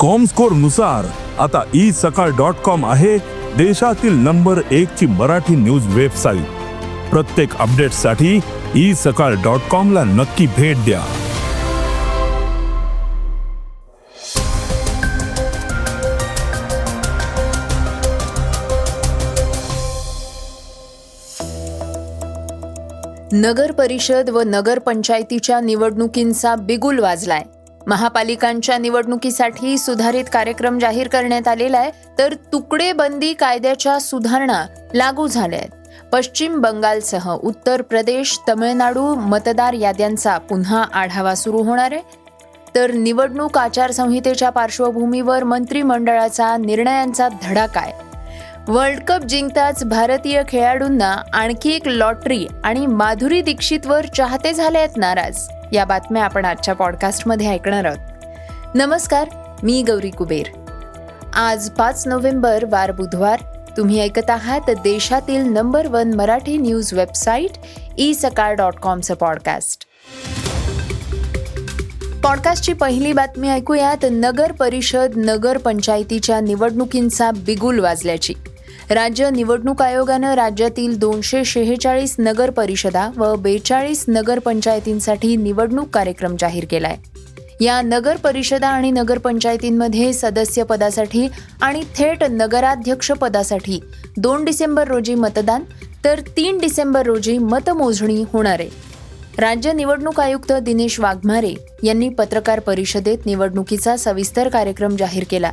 कॉमस्कोरनुसार आता E Sakal dot com आहे देशातील नंबर एक ची मराठी न्यूज वेबसाईट प्रत्येक अपडेटसाठी ई सकाळ डॉट कॉम ला नक्की भेट द्या. नगर परिषद व नगरपंचायतीच्या निवडणुकींचा बिगुल वाजलाय. महापालिकांच्या निवडणुकीसाठी सुधारित कार्यक्रम जाहीर करण्यात आलेला आहे. तर तुकडे बंदी कायद्याच्या सुधारणा लागू झाल्या आहेत. पश्चिम बंगालसह उत्तर प्रदेश तमिळनाडू मतदार याद्यांचा पुन्हा आढावा सुरू होणार आहे. तर निवडणूक आचारसंहितेच्या पार्श्वभूमीवर मंत्रिमंडळाचा निर्णयांचा धडा काय वर्ल्ड कप जिंकताच भारतीय खेळाडूंना आणखी एक लॉटरी आणि माधुरी दीक्षितवर चाहते झाले आहेत नाराज. या बातम्या आपण आजच्या पॉडकास्टमध्ये ऐकणार आहोत. नमस्कार मी गौरी कुबेर. आज पाच नोव्हेंबर वार बुधवार. तुम्ही ऐकत आहात देशातील number one Marathi news website E Sakal dot कॉमचं podcast पॉडकास्टची पहिली बातमी ऐकूयात. नगर परिषद नगर पंचायतीच्या निवडणुकींचा बिगुल वाजल्याची. राज्य निवडणूक आयोगानं राज्यातील दोनशे शेहेचाळीस नगर परिषदा व बेचाळीस नगरपंचायतींसाठी निवडणूक कार्यक्रम जाहीर केलाय. या नगर परिषदा आणि नगरपंचायतींमध्ये सदस्यपदासाठी सदस्य पदासाठी आणि थेट नगराध्यक्ष पदासाठी दोन डिसेंबर रोजी मतदान तर तीन डिसेंबर रोजी मतमोजणी होणार आहे. राज्य निवडणूक आयुक्त दिनेश वाघमारे यांनी पत्रकार परिषदेत निवडणुकीचा सविस्तर कार्यक्रम जाहीर केला.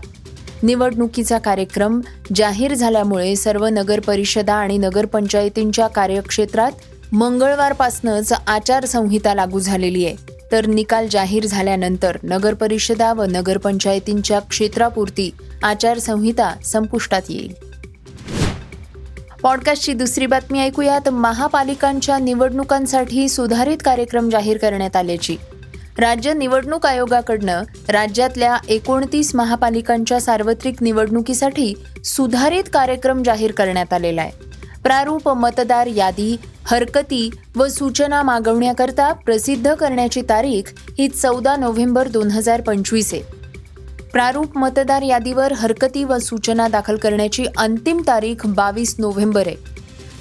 निवडणुकीचा कार्यक्रम जाहीर झाल्यामुळे सर्व नगर परिषदा आणि नगरपंचायतींच्या कार्यक्षेत्रात मंगळवारपासूनच आचारसंहिता लागू झालेली आहे. तर निकाल जाहीर झाल्यानंतर नगरपरिषदा व नगरपंचायतींच्या क्षेत्रापुरती आचारसंहिता संपुष्टात येईल. पॉडकास्टची दुसरी बातमी ऐकूयात. महापालिकांच्या निवडणुकांसाठी सुधारित कार्यक्रम जाहीर करण्यात आल्याची राज्य निवडणूक आयोगाकडनं राज्यातल्या एकोणतीस महापालिकांच्या सार्वत्रिक निवडणुकीसाठी सुधारित कार्यक्रम जाहीर करण्यात आलेला आहे. प्रारूप मतदार यादी हरकती व सूचना मागवण्याकरता प्रसिद्ध करण्याची तारीख ही चौदा नोव्हेंबर दोन हजार पंचवीस आहे. प्रारूप मतदार यादीवर हरकती व सूचना दाखल करण्याची अंतिम तारीख बावीस नोव्हेंबर आहे.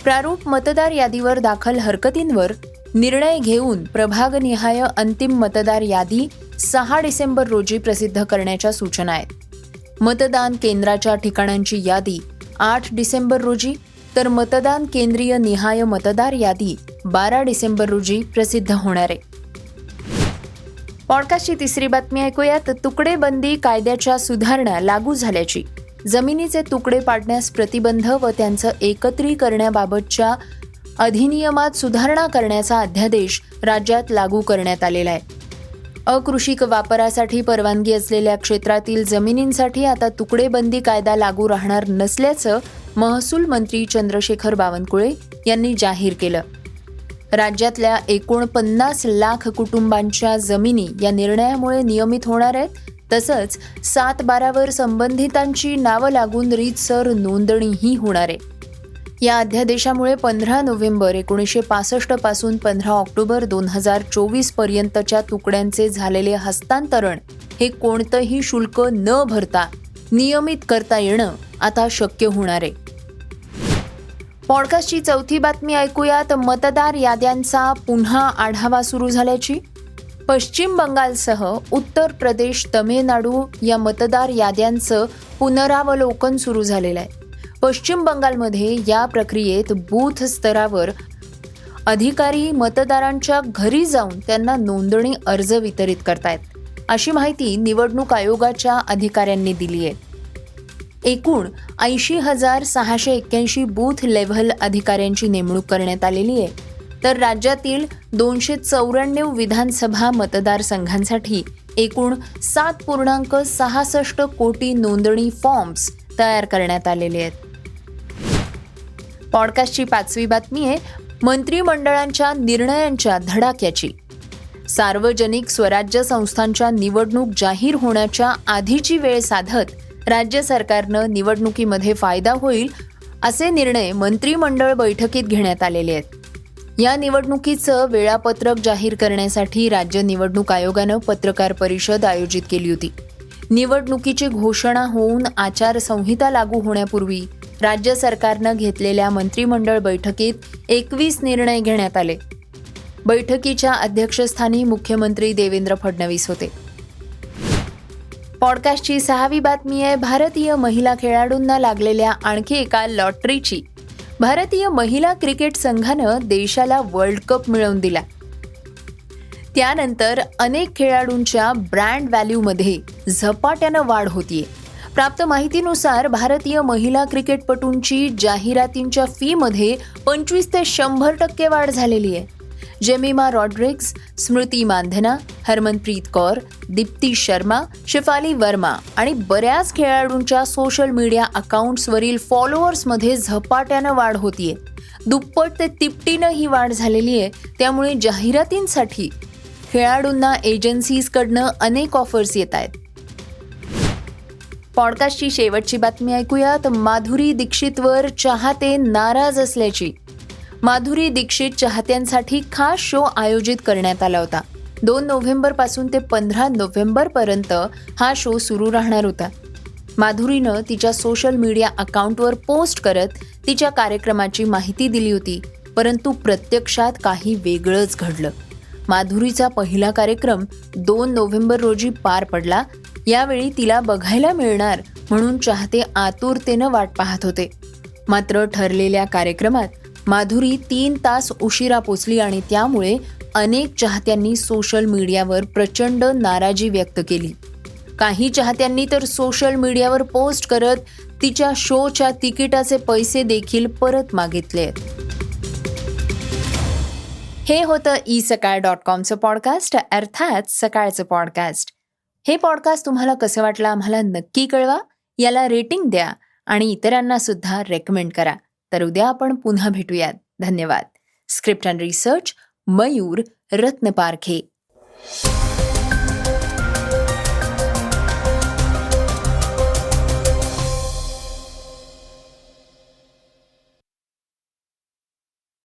प्रारूप मतदार यादीवर दाखल हरकतींवर निर्णय घेऊन प्रभागनिहाय अंतिम मतदार यादी सहा डिसेंबर रोजी प्रसिद्ध करण्याच्या सूचना आहेत. मतदान केंद्राच्या ठिकाणांची यादी आठ डिसेंबर रोजी तर मतदान केंद्रीय निहाय मतदार यादी बारा डिसेंबर रोजी प्रसिद्ध होणार आहे. पॉडकास्टची तिसरी बातमी ऐकूयात. तुकडेबंदी कायद्याच्या सुधारणा लागू झाल्याची. जमिनीचे तुकडे पाडण्यास प्रतिबंध व त्यांचं एकत्रीकरणाबाबतच्या अधिनियमात सुधारणा करण्याचा अध्यादेश राज्यात लागू करण्यात आलेला आहे. अकृषिक वापरासाठी परवानगी असलेल्या क्षेत्रातील जमिनींसाठी आता तुकडे बंदी कायदा लागू राहणार नसल्याचं महसूल मंत्री चंद्रशेखर बावनकुळे यांनी जाहीर केलं. राज्यातल्या एकोणपन्नास लाख कुटुंबांच्या जमिनी या निर्णयामुळे नियमित होणार आहेत तसंच सात बारावर संबंधितांची नावं लागून रीतसर नोंदणीही होणार आहे. या अध्यादेशामुळे पंधरा नोव्हेंबर एकोणीसशे पासष्टपासून पंधरा ऑक्टोबर दोन हजार चोवीस पर्यंतच्या तुकड्यांचे झालेले हस्तांतरण हे कोणतंही शुल्क न भरता नियमित करता येणं आता शक्य होणार आहे. पॉडकास्टची चौथी बातमी ऐकूयात. मतदार याद्यांचा पुन्हा आढावा सुरू झाल्याची? पश्चिम बंगालसह उत्तर प्रदेश तमिळनाडू या मतदार याद्यांचं पुनरावलोकन सुरू झालेलं आहे. पश्चिम बंगालमध्ये या प्रक्रियेत बूथ स्तरावर अधिकारी मतदारांच्या घरी जाऊन त्यांना नोंदणी अर्ज वितरित करतायत. अशी माहिती निवडणूक आयोगाच्या अधिकाऱ्यांनी दिली आहे. एकूण ऐंशी हजार सहाशे एक्क्याऐंशी बूथ लेव्हल अधिकाऱ्यांची नेमणूक करण्यात आलेली आहे. तर राज्यातील दोनशे चौऱ्याण्णव विधानसभा मतदारसंघांसाठी एकूण सात पूर्णांक सहासष्ट कोटी नोंदणी फॉर्म्स तयार करण्यात आलेले आहेत. पॉडकास्टची पाचवी बातमी आहे मंत्रिमंडळांच्या निर्णयांच्या धडाक्याची. सार्वजनिक स्वराज्य संस्थांच्या निवडणूक जाहीर होण्याच्या आधीची वेळ साधत राज्य सरकारनं निवडणुकीमध्ये फायदा होईल असे निर्णय मंत्रिमंडळ बैठकीत घेण्यात आलेले आहेत. या निवडणुकीचं वेळापत्रक जाहीर करण्यासाठी राज्य निवडणूक आयोगानं पत्रकार परिषद आयोजित केली होती. निवडणुकीची घोषणा होऊन आचारसंहिता लागू होण्यापूर्वी राज्य सरकारनं घेतलेल्या मंत्रिमंडळ बैठकीत एकवीस निर्णय घेण्यात आले. बैठकीच्या अध्यक्षस्थानी मुख्यमंत्री देवेंद्र फडणवीस होते. पॉडकास्टची सहावी बातमी आहे भारतीय महिला खेळाडूंना लागलेल्या आणखी एका लॉटरीची. भारतीय महिला क्रिकेट संघानं देशाला वर्ल्ड कप मिळवून दिला. त्यानंतर अनेक खेळाडूंच्या ब्रँड व्हॅल्यूमध्ये झपाट्यानं वाढ होतीये. प्राप्त माहितीनुसार भारतीय महिला क्रिकेटपटूंची जाहिरातींच्या फीमध्ये पंचवीस ते शंभर टक्के वाढ झालेली आहे. जेमिमा रॉड्रिक्स स्मृती मानधना हरमनप्रीत कौर दीप्ती शर्मा शिफाली वर्मा आणि बऱ्याच खेळाडूंच्या सोशल मीडिया अकाउंट्सवरील फॉलोअर्समध्ये झपाट्यानं वाढ होतीये. दुप्पट ते तिपटीनं ही वाढ झालेली आहे त्यामुळे जाहिरातींसाठी खेळाडूंना एजन्सीजकडनं अनेक ऑफर्स येत आहेत. पॉडकास्टची शेवटची बातमी ऐकूयात. माधुरी दीक्षितवर चाहते नाराज असल्याची. माधुरी दीक्षित चाहत्यांसाठी खास शो आयोजित करण्यात आला होता. दोन नोव्हेंबरपासून ते पंधरा नोव्हेंबर पर्यंत हा शो सुरू राहणार होता. माधुरीनं तिच्या सोशल मीडिया अकाउंटवर पोस्ट करत तिच्या कार्यक्रमाची माहिती दिली होती परंतु प्रत्यक्षात काही वेगळंच घडलं. माधुरीचा पहिला कार्यक्रम दोन नोव्हेंबर रोजी पार पडला यावेळी तिला बघायला मिळणार म्हणून चाहते आतुरतेनं वाट पाहत होते. मात्र ठरलेल्या कार्यक्रमात माधुरी तीन तास उशिरा पोचली आणि त्यामुळे अनेक चाहत्यांनी सोशल मीडियावर प्रचंड नाराजी व्यक्त केली. काही चाहत्यांनी तर सोशल मीडियावर पोस्ट करत तिच्या शोच्या तिकिटाचे पैसे देखील परत मागितले. हे होतं ई सकाळ डॉट कॉमचं पॉडकास्ट अर्थात सकाळचं पॉडकास्ट हे पॉडकास्ट तुम्हाला कसं वाटलं आम्हाला नक्की कळवा याला रेटिंग द्या आणि इतरांना सुद्धा रेकमेंड करा. तर उद्या आपण पुन्हा भेटूयात. धन्यवाद. Script and research Mayur Ratnaparkhe.